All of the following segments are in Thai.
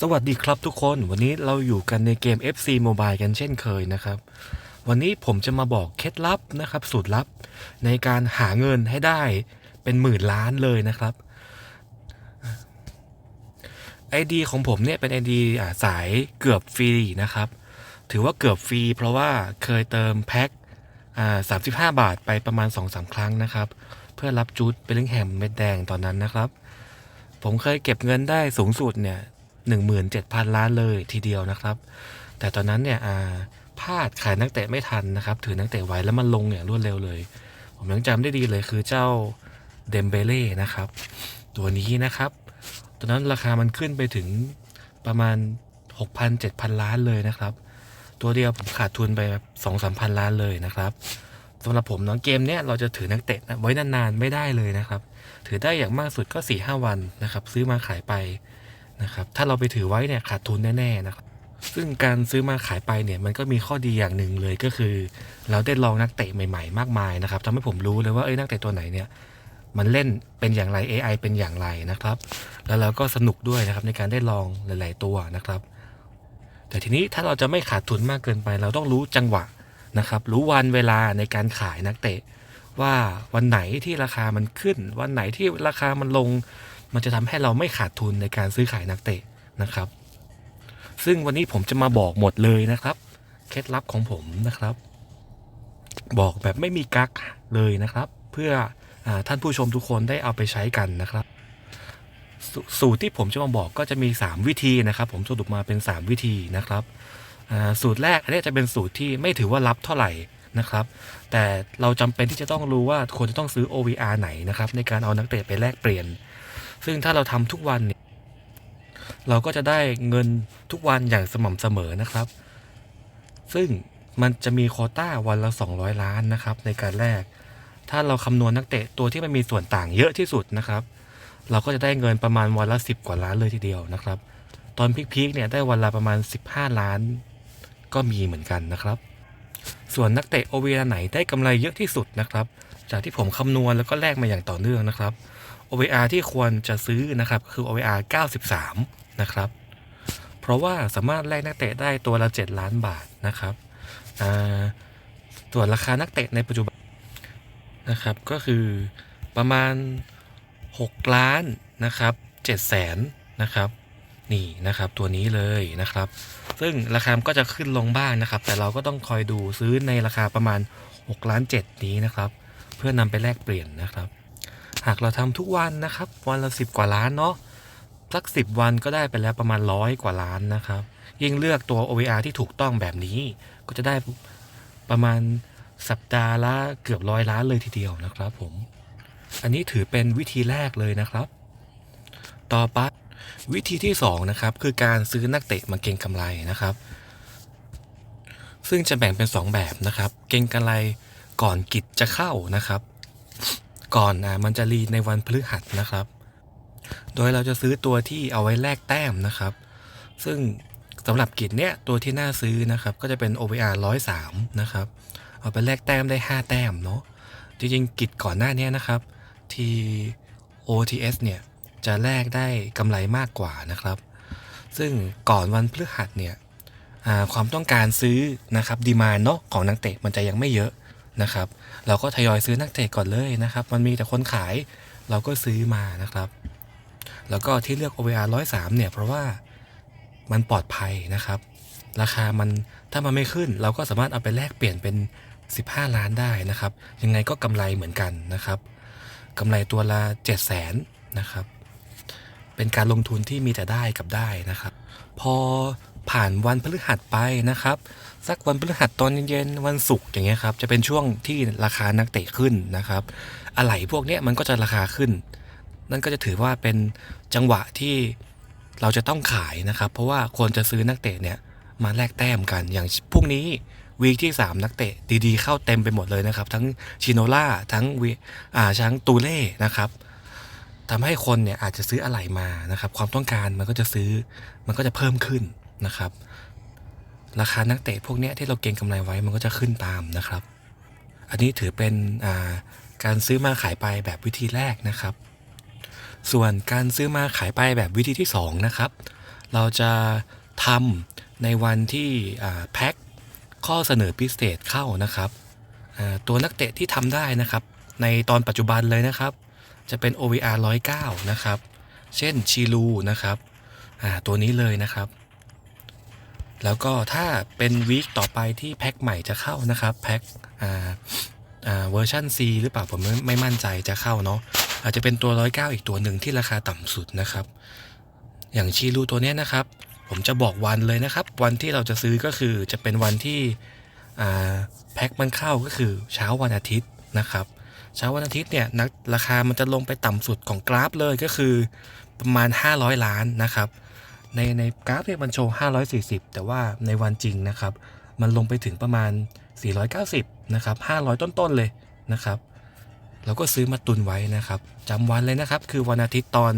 สวัสดีครับทุกคนวันนี้เราอยู่กันในเกม FC Mobile กันเช่นเคยนะครับ วันนี้ผมจะมาบอกเคล็ดลับนะครับ สูตรลับในการหาเงินให้ได้เป็นหมื่นล้านเลยนะครับ ID ของผมเนี่ยเป็น ID อ่าสายเกือบฟรีนะครับ ถือว่าเกือบฟรีเพราะว่าเคยเติมแพ็คอ่า35บาทไปประมาณ2-3ครั้งนะครับ เพื่อรับจูดเบลลิงแฮมเม็ดแดงตอนนั้นนะครับ ผมเคยเก็บเงินได้สูงสุดเนี่ย 17,000 ล้านเลยทีเดียวนะครับ แต่ตอนนั้นเนี่ยพลาดขายนักเตะไม่ทันนะครับ ถือนักเตะไว้แล้วมันลงอย่างรวดเร็วเลย ผมยังจำได้ดีเลยคือเจ้าเดมเบเล่นะครับ ตัวนี้นะครับ ตอนนั้นราคามันขึ้นไปถึงประมาณ 6,000 7,000 ล้านเลยนะครับ ตัวเดียวผมขาดทุนไปสองสามพันล้านเลยนะครับสำหรับผมเน้องเกมเนี้ยเราจะถือนักเตะไว้นานๆไม่ได้เลยนะครับ ถือได้อย่างมากสุดก็4ี่ห้าวันนะครับ ซื้อมาขายไป นะครับถ้าเราไปถือไว้เนี่ยขาดทุนแน่ๆนะครับซึ่งการซื้อมาขายไปเนี่ยมันก็มีข้อดีอย่างหนึ่งเลยก็คือ เราได้ลองนักเตะใหม่ๆ มากมายนะครับทำให้ผมรู้เลยว่าเอ้ยนักเตะตัวไหนเนี่ยมันเล่นเป็นอย่างไร AI เป็นอย่างไรนะครับ แล้วเราก็สนุกด้วยนะครับในการได้ลองหลาย ๆ ตัวนะครับ แต่ทีนี้ถ้าเราจะไม่ขาดทุนมากเกินไป เราต้องรู้จังหวะนะครับ รู้วันเวลาในการขายนักเตะ ว่าวันไหนที่ราคามันขึ้น วันไหนที่ราคามันลง มันจะทำให้เราไม่ขาดทุนในการซื้อขายนักเตะนะครับ ซึ่งวันนี้ผมจะมาบอกหมดเลยนะครับ เคล็ดลับของผมนะครับ บอกแบบไม่มีกักเลยนะครับ เพื่ออท่านผู้ชมทุกคนได้เอาไปใช้กันนะครับสสูตรที่ผมจะมาบอกก็จะมี 3 วิธีนะครับ ผมสรุปมาเป็น 3 วิธีนะครับสูตรแรกอันนี้จะเป็นสูตรที่ไม่ถือว่ารับเท่าไหร่นะครับ แต่เราจำเป็นที่จะต้องรู้ว่าควรจะต้องซื้อ OVR ไหนนะครับในการเอานักเตะไปแลกเปลี่ยน ซึ่งถ้าเราทำทุกวันเนี่ยเราก็จะได้เงินทุกวันอย่างสม่ำเสมอนะครับ ซึ่งมันจะมีโคต้าวันละ 200 ล้านนะครับ ในการแลกถ้าเราคำนวณนักเตะตัวที่มันมีส่วนต่างเยอะที่สุดนะครับ เราก็จะได้เงินประมาณวันละ 10 กว่าล้านเลยทีเดียวนะครับ ตอนพีคๆเนี่ยได้วันละประมาณ 15 ล้านก็มีเหมือนกันนะครับ ส่วนนักเตะ OVR ไหนได้กำไรเยอะที่สุดนะครับ จากที่ผมคำนวณแล้วก็แลกมาอย่างต่อเนื่องนะครับ OVR ที่ควรจะซื้อนะครับคือ OVR 93 นะครับ เพราะว่าสามารถแลกนักเตะได้ตัวละ 7 ล้านบาทนะครับส่วนราคานักเตะในปัจจุบันนะครับก็คือประมาณ 6 ล้านนะครับ7แสนนะครับ นี่นะครับตัวนี้เลยนะครับ ซึ่งราคาก็จะขึ้นลงบ้างนะครับ แต่เราก็ต้องคอยดูซื้อในราคาประมาณ6ล้าน7นี้นะครับ เพื่อนำไปแลกเปลี่ยนนะครับ หากเราทำทุกวันนะครับ วันละ 10 กว่าล้านเนาะสัก 10 วันก็ได้ไปแล้วประมาณร้อยกว่าล้านนะครับ ยิ่งเลือกตัว OVR ที่ถูกต้องแบบนี้ ก็จะได้ประมาณสัปดาห์ละเกือบร้อยล้านเลยทีเดียวนะครับผม อันนี้ถือเป็นวิธีแรกเลยนะครับ ต่อไป วิธีที่2นะครับคือการซื้อนักเตะมาเก็งกำไรนะครับ ซึ่งจะแบ่งเป็น 2 แบบนะครับ เก็งกำไรก่อนกิจจะเข้านะครับ ก่อนอะมันจะรีในวันพฤหัสนะครับ โดยเราจะซื้อตัวที่เอาไว้แลกแต้มนะครับ ซึ่งสำหรับกิจเนี้ยตัวที่น่าซื้อนะครับ ก็จะเป็น OVR 103นะครับเอาไปแลกแต้มได้ 5 แต้มเนาะจริงๆกิจก่อนหน้านี้นะครับที่ OTS เนี่ย จะแลกได้กำไรมากกว่านะครับ ซึ่งก่อนวันพฤหัสเนี่ยความต้องการซื้อนะครับดีมาเนาะของนักเตะมันจะยังไม่เยอะนะครับ เราก็ทยอยซื้อนักเตะก่อนเลยนะครับ มันมีแต่คนขายเราก็ซื้อมานะครับ แล้วก็ที่เลือก OVR 103เนี่ยเพราะว่ามันปลอดภัยนะครับ ราคามันถ้ามันไม่ขึ้น เราก็สามารถเอาไปแลกเปลี่ยนเป็น 15 ล้านได้นะครับ ยังไงก็กำไรเหมือนกันนะครับกำไรตัวละ7 0 0 0 0นนะครับ เป็นการลงทุนที่มีแต่ได้กับได้นะครับ พอผ่านวันพฤหัสไปนะครับ สักวันพฤหัสตอนเย็นๆวันศุกร์อย่างเงี้ยครับจะเป็นช่วงที่ราคานักเตะขึ้นนะครับ อะไหล่พวกเนี้ยมันก็จะราคาขึ้น นั่นก็จะถือว่าเป็นจังหวะที่เราจะต้องขายนะครับ เพราะว่าควรจะซื้อนักเตะเนี่ยมาแลกแต้มกันอย่างพรุ่งนี้วีคที่ 3 นักเตะดีๆ เข้าเต็มไปหมดเลยนะครับ ทั้งชิโนล่าทั้งวีอ่าทั้งตูเล่นะครับ ทำให้คนเนี่ยอาจจะซื้ออะไหล่มานะครับ ความต้องการมันก็จะซื้อมันก็จะเพิ่มขึ้นนะครับ ราคานักเตะพวกเนี้ยที่เราเก็งกำไรไว้มันก็จะขึ้นตามนะครับ อันนี้ถือเป็นาการซื้อมาขายไปแบบวิธีแรกนะครับ ส่วนการซื้อมาขายไปแบบวิธีที่ 2 นะครับ เราจะทำในวันที่แพ็คข้อเสนอพิเศษเข้านะครับตัวนักเตะที่ทำได้นะครับ ในตอนปัจจุบันเลยนะครับ จะเป็น OVR 109 นะครับ เช่นชิลูนะครับอ่าตัวนี้เลยนะครับ แล้วก็ถ้าเป็นวีคต่อไปที่แพ็คใหม่จะเข้านะครับแพ็คอ่าอ่าเวอร์ชัน C หรือเปล่าผมไม่ไม่มั่นใจจะเข้าเนาะอาจจะเป็นตัว 109 อีกตัวหนึ่งที่ราคาต่ำสุดนะครับ อย่างชีรูตัวนี้นะครับ ผมจะบอกวันเลยนะครับ วันที่เราจะซื้อก็คือจะเป็นวันที่อ่าแพ็คมันเข้าก็คือเช้าวันอาทิตย์นะครับ เช้าวันอาทิตย์เนี่ยนักราคามันจะลงไปต่ำสุดของกราฟเลยก็คือประมาณ 500 ล้านนะครับ ในในกราฟเนี่ยมันโชว์ 540 แต่ว่าในวันจริงนะครับ มันลงไปถึงประมาณ 490 นะครับ 500 ต้นๆเลยนะครับเราก็ซื้อมาตุนไว้นะครับจำวันเลยนะครับ คือวันอาทิตย์ตอน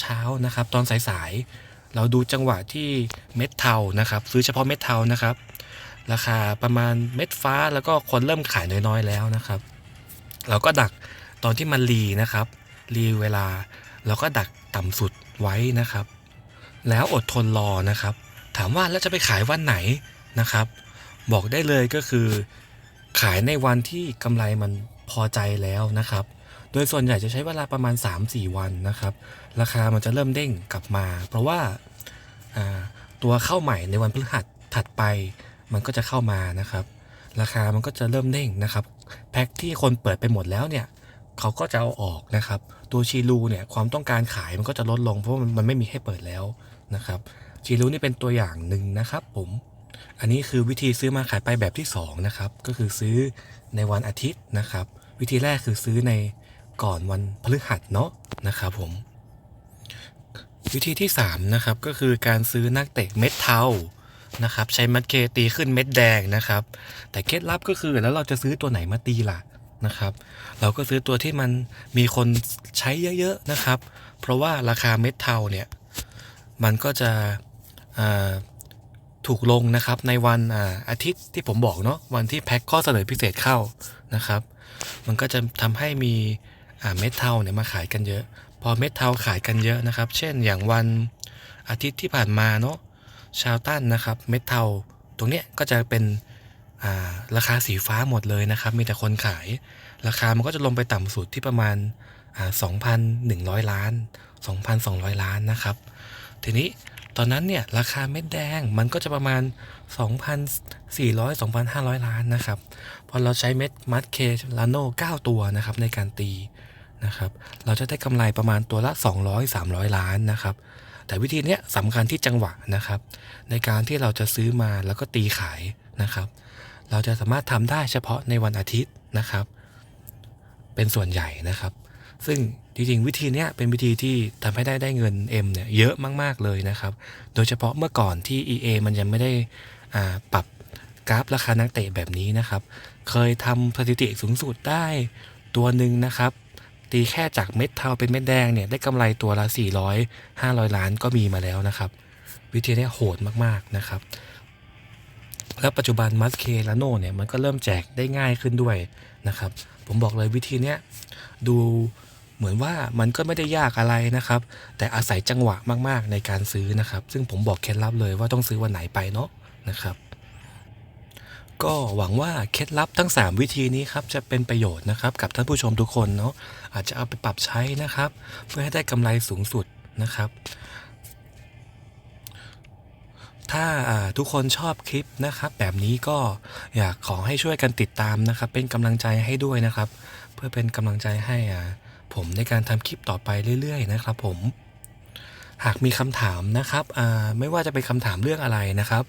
เช้าๆนะครับ ตอนสายๆเราดูจังหวะที่เม็ดเทานะครับ ซื้อเฉพาะเม็ดเทานะครับ ราคาประมาณเม็ดฟ้าแล้วก็คนเริ่มขายน้อยๆแล้วนะครับ เราก็ดักตอนที่มันรีนะครับรีเวลาเราก็ดักต่ำสุดไว้นะครับ แล้วอดทนรอนะครับ ถามว่าแล้วจะไปขายวันไหนนะครับ บอกได้เลยก็คือ ขายในวันที่กำไรมันพอใจแล้วนะครับ โดยส่วนใหญ่จะใช้เวลาประมาณ 3-4 วันนะครับ ราคามันจะเริ่มเด้งกลับมา เพราะว่าอ่าตัวเข้าใหม่ในวันพฤหัสถัดไปมันก็จะเข้ามานะครับ ราคามันก็จะเริ่มเด้งนะครับ แพ็คที่คนเปิดไปหมดแล้วเนี่ยเขาก็จะเอาออกนะครับ ตัวชีรูเนี่ยความต้องการขายมันก็จะลดลงเพราะว่ามันไม่มีให้เปิดแล้วนะครับชีรูนี่เป็นตัวอย่างหนึ่งนะครับผมอันนี้คือวิธีซื้อมาขายไปแบบที่สองนะครับก็คือซื้อในวันอาทิตย์นะครับ วิธีแรกคือซื้อในก่อนวันพฤหัสเนาะนะครับผม วิธีที่3นะครับก็คือการซื้อนักเตะเม็ดเทา นะครับใช้มัดเคตีขึ้นเม็ดแดงนะครับ แต่เคล็ดลับก็คือแล้วเราจะซื้อตัวไหนมาตีล่ะนะครับ เราก็ซื้อตัวที่มันมีคนใช้เยอะๆนะครับ เพราะว่าราคาเม็ดเทาเนี่ยมันก็จะถูกลงนะครับในวันอาอาทิตย์ที่ผมบอกเนาะวันที่แพ็คข้อเสนอพิเศษเข้านะครับ มันก็จะทำให้มีเม็ดเทาเนี่ยมาขายกันเยอะ พอเม็ดเทาขายกันเยอะนะครับ เช่นอย่างวันอาทิตย์ที่ผ่านมาเนาะ ชาวต้านนะครับเม็ดเทาตรงเนี้ยก็จะเป็นาราคาสีฟ้าหมดเลยนะครับ มีแต่คนขาย ราคามันก็จะลงไปต่ำสุดที่ประมาณอ่า2,100 ล้าน 2,200 ล้านนะครับ ทีนี้ตอนนั้นเนี่ยราคาเม็ดแดงมันก็จะประมาณ 2,400 2,500 ล้านนะครับ พอเราใช้เม็ดมัดเคลาโน่9ตัวนะครับในการตีนะครับ เราจะได้กำไรประมาณตัวละ 200 300 ล้านนะครับ แต่วิธีนี้สำคัญที่จังหวะนะครับ ในการที่เราจะซื้อมาแล้วก็ตีขายนะครับ เราจะสามารถทำได้เฉพาะในวันอาทิตย์นะครับ เป็นส่วนใหญ่นะครับ ซึ่งจริงๆวิธีนี้เป็นวิธีที่ทำให้ได้ได้เงิน M เนี่ยเยอะมากๆเลยนะครับ โดยเฉพาะเมื่อก่อนที่ EA มันยังไม่ได้ปรับกราฟราคานักเตะแบบนี้นะครับ เคยทำสถิติสูงสุดได้ตัวหนึ่งนะครับ ตีแค่จากเม็ดเทาเป็นเม็ดแดงเนี่ยได้กำไรตัวละ 400 500 ล้านก็มีมาแล้วนะครับ วิธีนี้โหดมากๆนะครับ แล้วปัจจุบันมัสเคลาโนเนี่ยมันก็เริ่มแจกได้ง่ายขึ้นด้วยนะครับ ผมบอกเลยวิธีนี้ดูเหมือนว่ามันก็ไม่ได้ยากอะไรนะครับ แต่อาศัยจังหวะมากๆในการซื้อนะครับ ซึ่งผมบอกเคล็ดลับเลยว่าต้องซื้อวันไหนไปเนาะนะครับ ก็หวังว่าเคล็ดลับทั้ง 3 วิธีนี้ครับจะเป็นประโยชน์นะครับกับท่านผู้ชมทุกคนเนาะอาจจะเอาไปปรับใช้นะครับ เพื่อให้ได้กำไรสูงสุดนะครับ ถ้าาทุกคนชอบคลิปนะครับ แบบนี้ก็อยากขอให้ช่วยกันติดตามนะครับ เป็นกำลังใจให้ด้วยนะครับ เพื่อเป็นกำลังใจให้ผมในการทำคลิปต่อไปเรื่อย ๆ นะครับผมหากมีคำถามนะครับไม่ว่าจะเป็นคำถามเรื่องอะไรนะครับ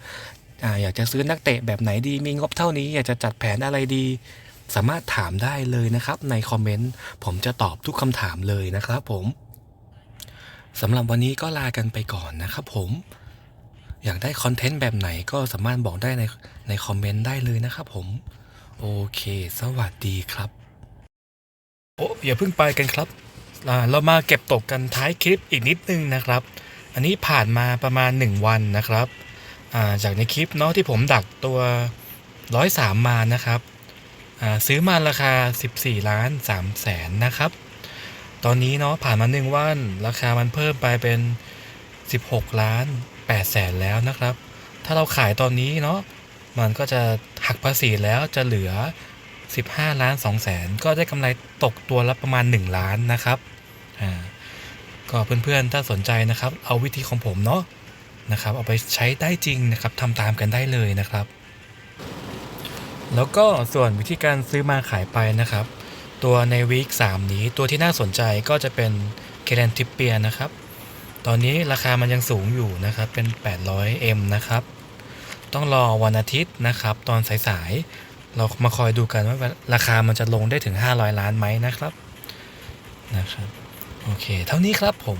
ออยากจะซื้อนักเตะแบบไหนดีมีงบเท่านี้ อยากจะจัดแผนอะไรดี สามารถถามได้เลยนะครับ ในคอมเมนต์ผมจะตอบทุกคำถามเลยนะครับผมสำหรับวันนี้ก็ลากันไปก่อนนะครับผม อยากได้คอนเทนต์แบบไหนก็สามารถบอกได้ในในคอมเมนต์ได้เลยนะครับผม โอเค สวัสดีครับ โอ้อย่าเพิ่งไปกันครับ เรามาเก็บตกกันท้ายคลิปอีกนิดนึงนะครับ อันนี้ผ่านมาประมาณ 1 วันนะครับ จากในคลิปเนาะที่ผมดักตัว 103 มานะครับ ซื้อมาราคา 14 ล้าน3แสนนะครับ ตอนนี้เนาะผ่านมา1วัน ราคามันเพิ่มไปเป็น 16 ล้าน8แสนแล้วนะครับ ถ้าเราขายตอนนี้เนาะมันก็จะหักภาษีแล้วจะเหลือ 15 ล้าน2แสนก็ได้กำไรตกตัวละประมาณ 1 ล้านนะครับ อ่า ก็เพื่อนๆถ้าสนใจนะครับ เอาวิธีของผมเนาะ นะครับ เอาไปใช้ได้จริงนะครับทำตามกันได้เลยนะครับ แล้วก็ส่วนวิธีการซื้อมาขายไปนะครับ ตัวในวีค3นี้ตัวที่น่าสนใจก็จะเป็นเคเลนทิปเปียนะครับ ตอนนี้ราคามันยังสูงอยู่นะครับเป็น 800M นะครับ ต้องรอวันอาทิตย์นะครับ ตอนสายๆเรามาคอยดูกันว่าราคามันจะลงได้ถึง 500 ล้านไหมนะครับนะครับโอเค เท่านี้ครับผม